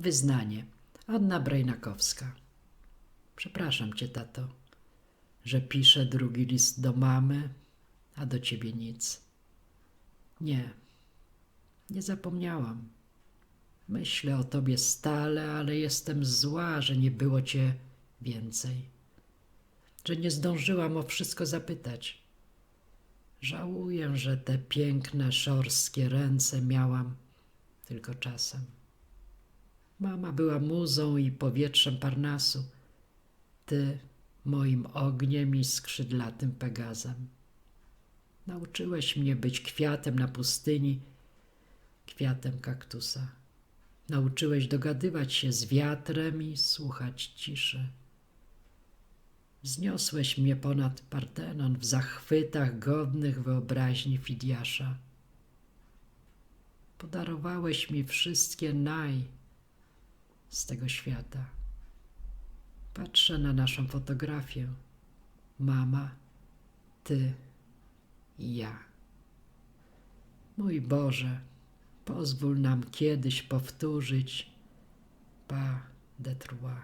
Wyznanie. Anna Brejnakowska. Przepraszam cię, tato, że piszę drugi list do mamy, a do ciebie nic. Nie, nie zapomniałam. Myślę o tobie stale, ale jestem zła, że nie było cię więcej. Że nie zdążyłam o wszystko zapytać. Żałuję, że te piękne, szorskie ręce miałam tylko czasem. Mama była muzą i powietrzem Parnasu, ty moim ogniem i skrzydlatym Pegazem. Nauczyłeś mnie być kwiatem na pustyni, kwiatem kaktusa. Nauczyłeś dogadywać się z wiatrem i słuchać ciszy. Wzniosłeś mnie ponad Partenon w zachwytach godnych wyobraźni Fidiasza. Podarowałeś mi wszystkie naj z tego świata. Patrzę na naszą fotografię. Mama, ty i ja. Mój Boże, pozwól nam kiedyś powtórzyć pas de trois.